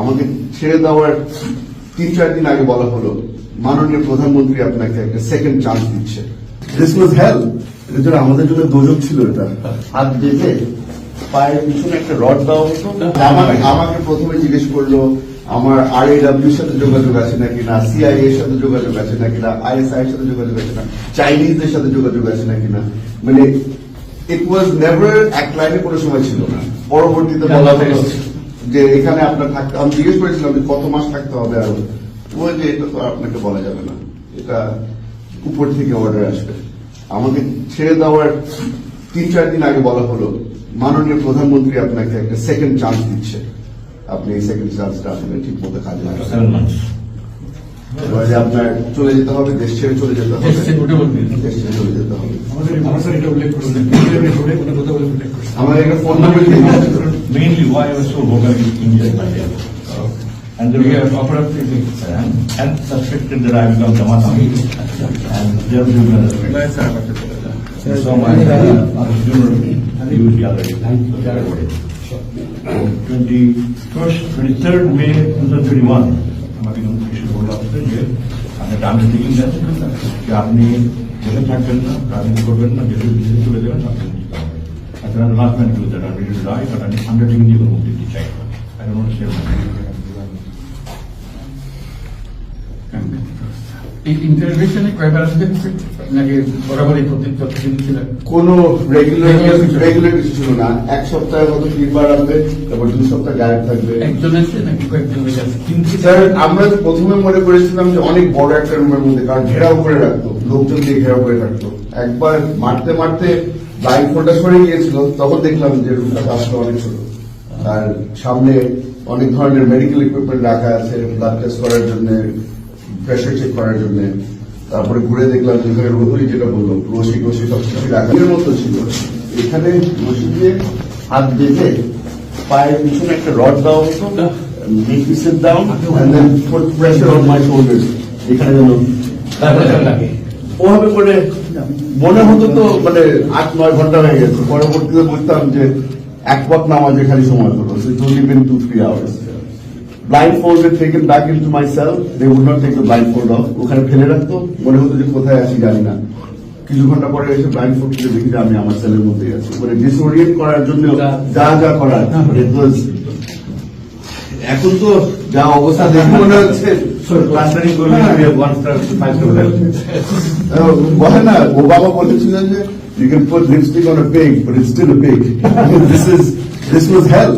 আমাকে ছেড়ে দেওয়ার তিন চার দিন আগে বলা হলো মাননীয় প্রধানমন্ত্রী আপনাকে একটা সেকেন্ড চান্স দিচ্ছে। দিস ওয়াজ হেল জন্য আমাদের জন্য দোজক ছিল এটা। হাত বেঁধে পায়ের পিছনে একটা রড দেওয়া হতো আমাকে আমাকে প্রথমে জিজ্ঞেস করল আমার আর এর সাথে যোগাযোগ আছে নাকি না? সিআই এর সাথে যোগাযোগ আছে নাকি না? আই আইএসআই এর সাথে যোগাযোগ আছে না? চাইনিজদের সাথে যোগাযোগ আছে নাকি না? মানে ইট ওয়াজ নেভার এক লাইনে কোনো সময় ছিল না। পরবর্তীতে বলা হলো যে এখানে আপনার থাকতে আমি জিজ্ঞেস করেছিলাম যে কত মাস থাকতে হবে আরও ওই যে এটা তো আপনাকে বলা যাবে না। এটা উপর থেকে অর্ডার আসবে। আমাকে ছেড়ে দেওয়ার তিন চার দিন আগে বলা হলো মাননীয় প্রধানমন্ত্রী আপনাকে একটা সেকেন্ড চান্স দিচ্ছে। আপনি এই সেকেন্ড চান্সটা আসলে ঠিক মতো কাজে লাগাবেন এবারে আপনার চলে যেতে হবে দেশ ছেড়ে চলে যেতে হবে। দেশ ছেড়ে চলে যেতে হবে। আমাদের একটা phone number. mainly why I was so vocal in India in India. And then we have operated and, and suspected that I become Jamaat Ami and they have given us respect. So my uh, funeral, used the other day. Twenty first, twenty third May two thousand twenty one, আমাকে notification করলো আপনাদের যে আপনি একটা undertaking দেন যে আপনি জেলে থাকবেন না রাজনীতি করবেন না জেলে জেলে চলে যাবেন আপনি মুক্ত হবেন আপনারা লাস্ট ম্যান এই কয়বার আসবেন? নাকি বরাবরই প্রতিদিন ছিলেন কোনো রেগুলার। রেগুলার কিছু ছিল। না। এক সপ্তাহের মতো তিনবার আসবে তারপর দুই সপ্তাহ গায়েব থাকবে। একজন আছে নাকি কয়েকজন মিলে আছে স্যার আমরা প্রথমে মনে করেছিলাম যে অনেক বড় একটা রুমের মধ্যে কারণ ঘেরাও করে রাখতো লোকজন দিয়ে ঘেরাও করে রাখতো। একবার মারতে মারতে লাইন ফোনটা সরে গিয়েছিল তখন দেখলাম যে রুমটা আসলে অনেক ছোট। আর সামনে অনেক ধরনের মেডিকেল ইকুইপমেন্ট রাখা আছে ব্লাড টেস্ট করার জন্য প্রেশার চেক করার জন্য। তারপরে ঘুরে দেখলাম যে এখানে রোহরি যেটা বলল রশি টসি সব কিছু রাখা মতো ছিল। এখানে রশি দিয়ে হাত বেঁধে পায়ের পিছনে একটা রড দেওয়া হতো make me sit down and then put pressure on my shoulders এখানে যেন ওভাবে করে মনে হতো তো মানে আট নয় ঘণ্টা হয়ে গেছে। পরবর্তীতে বুঝতাম যে এক পথ নামাজে খালি সময় হলো। So it only been two three hours. Blindfolded taken back into my cell they would not take the blindfold off ওখানে ফেলে রাখতো। মনে হতো যে কোথায় আছি জানি না। কিছু ঘণ্টা পরে এসে ব্লাইন্ডফোল্ড করে দেখি যে আমি আমার সেলের মধ্যেই আছি। মানে ডিসওরিয়েন্ট করার জন্য যা যা করার। was এখন তো যা অবস্থা দেখে মনে হচ্ছে ক্লাস্টারিং করলে we have one star to five star level. আহ, বলে না ওবামা বলেছিলেন যে you can put lipstick on a pig but it's still a pig this is this was hell